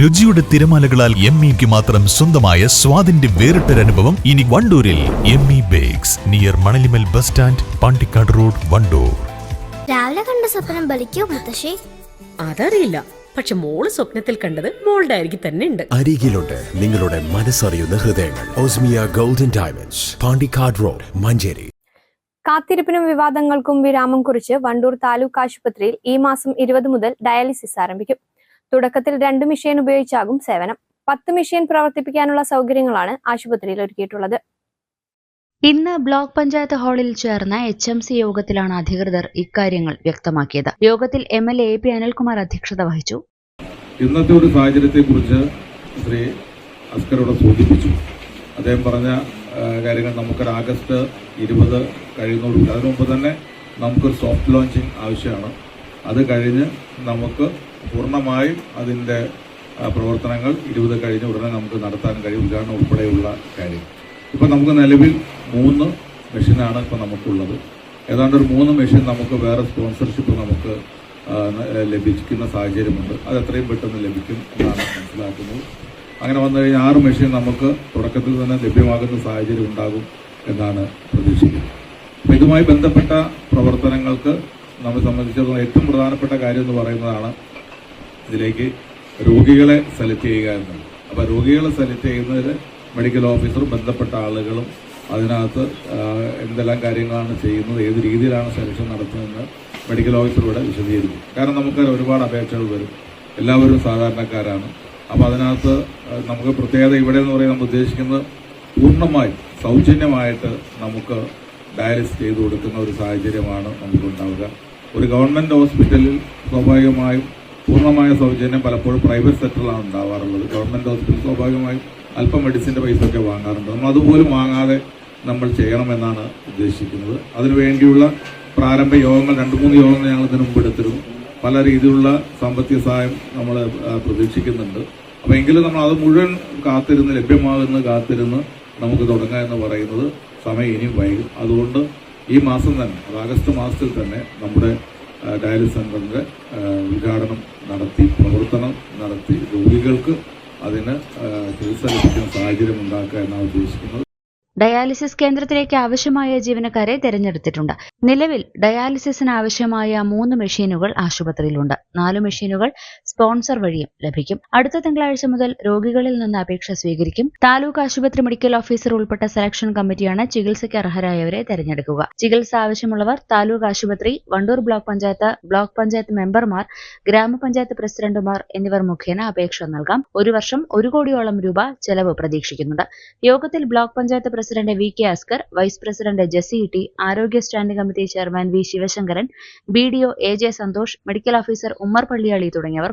രുചിയുടെ തിരമാലകളാൽ എം ഇക്ക് മാത്രം സ്വന്തമായ സ്വാദിന്റെ വേറിട്ടൊരനുഭവം ഇനി വണ്ടൂരിൽ M E bakes near Manalimal bus stand Pandikkad road Wandoor. രാവിലെ കണ്ട സ്വപ്നം ബലിക്കോ മുത്തശ്ശി? അതറിയില്ല. പക്ഷെ മോൾ സ്വപ്നത്തിൽ കണ്ടത് മോളുടെ അരികിൽ തന്നെ ഉണ്ട്. അരികിലുണ്ട്. നിങ്ങളുടെ മനസ്സറിയുന്ന ഹൃദയങ്ങൾ. Osmia golden diamonds Pandikkad road Manjeri. കാത്തിരിപ്പിനും വിവാദങ്ങൾക്കും വിരാമം കുറിച്ച് വണ്ടൂർ താലൂക്ക് ആശുപത്രിയിൽ ഈ മാസം ഇരുപത് മുതൽ ഡയാലിസിസ് ആരംഭിക്കും. തുടക്കത്തിൽ രണ്ട് മെഷീൻ ഉപയോഗിച്ചാകും സേവനം. പത്ത് മെഷീൻ പ്രവർത്തിപ്പിക്കാനുള്ള സൗകര്യങ്ങളാണ് ആശുപത്രിയിൽ ഒരുക്കിയിട്ടുള്ളത്. ഇന്ന് ബ്ലോക്ക് പഞ്ചായത്ത് ഹാളിൽ ചേർന്ന എച്ച് എം സി യോഗത്തിലാണ് അധികൃതർ ഇക്കാര്യങ്ങൾ വ്യക്തമാക്കിയത്. യോഗത്തിൽ M L A P Anilkumar അധ്യക്ഷത വഹിച്ചു. ഇന്നത്തെ ഒരു സാഹചര്യത്തെക്കുറിച്ച് ശ്രീ അസ്കറോട് സൂചിപ്പിച്ചു. അദ്ദേഹം പറഞ്ഞ കാര്യങ്ങൾ നമുക്കൊരു ആഗസ്റ്റ് ഇരുപത് കഴിയുന്നതോടുകൂടി. അതിനു മുമ്പ് തന്നെ നമുക്കൊരു സോഫ്റ്റ് ലോഞ്ചിങ് ആവശ്യമാണ്. അത് കഴിഞ്ഞ് നമുക്ക് പൂർണമായും അതിന്റെ പ്രവർത്തനങ്ങൾ ഇരുപത് കഴിഞ്ഞ ഉടനെ നമുക്ക് നടത്താൻ കഴിയും. ഉദ്ഘാടനം ഉൾപ്പെടെയുള്ള കാര്യം. ഇപ്പം നമുക്ക് നിലവിൽ മൂന്ന് മെഷീനാണ് ഇപ്പം നമുക്കുള്ളത്. ഏതാണ്ട് ഒരു മൂന്ന് മെഷീൻ നമുക്ക് വേറെ സ്പോൺസർഷിപ്പ് നമുക്ക് ലഭിക്കുന്ന സാഹചര്യമുണ്ട്. അത് എത്രയും പെട്ടെന്ന് ലഭിക്കും എന്നാണ് മനസ്സിലാക്കുന്നത്. അങ്ങനെ വന്നു കഴിഞ്ഞാൽ ആറ് മെഷീൻ നമുക്ക് തുടക്കത്തിൽ തന്നെ ലഭ്യമാകുന്ന സാഹചര്യം ഉണ്ടാകും എന്നാണ് പ്രതീക്ഷിക്കുന്നത്. അപ്പോൾ ഇതുമായി ബന്ധപ്പെട്ട പ്രവർത്തനങ്ങൾക്ക് നമ്മെ സംബന്ധിച്ചിടത്തോളം ഏറ്റവും പ്രധാനപ്പെട്ട കാര്യം എന്ന് പറയുന്നതാണ് ഇതിലേക്ക് രോഗികളെ സെലക്ട് ചെയ്യുക എന്നുള്ളത്. അപ്പോൾ രോഗികളെ സെലക്ട് ചെയ്യുന്നതിൽ മെഡിക്കൽ ഓഫീസറും ബന്ധപ്പെട്ട ആളുകളും അതിനകത്ത് എന്തെല്ലാം കാര്യങ്ങളാണ് ചെയ്യുന്നത് ഏത് രീതിയിലാണ് സെലക്ഷൻ നടത്തുന്നതെന്ന് മെഡിക്കൽ ഓഫീസർ വിശദീകരിക്കും. കാരണം നമുക്ക് ഒരുപാട് അപേക്ഷകൾ വരും. എല്ലാവരും സാധാരണക്കാരാണ്. അപ്പോൾ അതിനകത്ത് നമുക്ക് പ്രത്യേകത ഇവിടെ എന്ന് പറയുന്നത് നമ്മൾ ഉദ്ദേശിക്കുന്നത് പൂർണമായും സൗജന്യമായിട്ട് നമുക്ക് ഡയാലിസിസ് ചെയ്തു കൊടുക്കുന്ന ഒരു സാഹചര്യമാണ് നമുക്കുണ്ടാവുക. ഒരു ഗവൺമെന്റ് ഹോസ്പിറ്റലിൽ സ്വാഭാവികമായും പൂർണമായ സൗജന്യം പലപ്പോഴും പ്രൈവറ്റ് സെക്ടറിലാണ് ഉണ്ടാവാറുള്ളത്. ഗവൺമെന്റ് ഹോസ്പിറ്റൽ സ്വാഭാവികമായും അല്പം മെഡിസിന്റെ ഒക്കെ വാങ്ങാറുണ്ട്. നമ്മൾ അതുപോലും വാങ്ങാതെ നമ്മൾ ചെയ്യണമെന്നാണ് ഉദ്ദേശിക്കുന്നത്. അതിനുവേണ്ടിയുള്ള പ്രാരംഭ യോഗങ്ങൾ രണ്ട് മൂന്ന് യോഗങ്ങൾ ഞങ്ങൾ ഇതിനു മുമ്പ് എടുത്തിരുന്നു. പല രീതിയിലുള്ള സാമ്പത്തിക സഹായം നമ്മൾ പ്രതീക്ഷിക്കുന്നുണ്ട്. അപ്പോൾ എങ്കിലും നമ്മൾ അത് മുഴുവൻ കാത്തിരുന്ന് ലഭ്യമാകുന്ന കാത്തിരുന്ന് നമുക്ക് തുടങ്ങാം എന്ന് പറയുന്നത് സമയം ഇനിയും വൈകും. അതുകൊണ്ട് ഈ മാസം തന്നെ അത് ആഗസ്റ്റ് മാസത്തിൽ തന്നെ നമ്മുടെ ആ, ഡയാലിസിസ് സെന്ററിന്റെ ഉദ്ഘാടനം നടത്തി പ്രവർത്തനം നടത്തി രോഗികൾക്ക് അതിന് ചികിത്സ ലഭിക്കുന്ന സാഹചര്യം ഉണ്ടാക്കുക എന്നാണ് ഉദ്ദേശിക്കുന്നത്. ഡയാലിസിസ് കേന്ദ്രത്തിലേക്ക് ആവശ്യമായ ജീവനക്കാരെ തെരഞ്ഞെടുത്തിട്ടുണ്ട്. നിലവിൽ ഡയാലിസിസിന് ആവശ്യമായ മൂന്ന് മെഷീനുകൾ ആശുപത്രിയിലുണ്ട്. നാല് മെഷീനുകൾ സ്പോൺസർ വഴിയും ലഭിക്കും. അടുത്ത തിങ്കളാഴ്ച മുതൽ രോഗികളിൽ നിന്ന് അപേക്ഷ സ്വീകരിക്കും. താലൂക്ക് ആശുപത്രി മെഡിക്കൽ ഓഫീസർ ഉൾപ്പെട്ട സെലക്ഷൻ കമ്മിറ്റിയാണ് ചികിത്സയ്ക്ക് അർഹരായവരെ തെരഞ്ഞെടുക്കുക. ചികിത്സ ആവശ്യമുള്ളവർ താലൂക്ക് ആശുപത്രി വണ്ടൂർ ബ്ലോക്ക് പഞ്ചായത്ത് ബ്ലോക്ക് പഞ്ചായത്ത് മെമ്പർമാർ ഗ്രാമപഞ്ചായത്ത് പ്രസിഡന്റുമാർ എന്നിവർ മുഖേന അപേക്ഷ നൽകാം. ഒരു വർഷം ഒരു കോടിയോളം രൂപ ചെലവ് പ്രതീക്ഷിക്കുന്നുണ്ട്. യോഗത്തിൽ block panchayat president V K Askar vice president Jessy T ആരോഗ്യ standing committee chairman V Sivasankaran B D A J Santhosh medical officer Ummer Palliyali തുടങ്ങിയവർ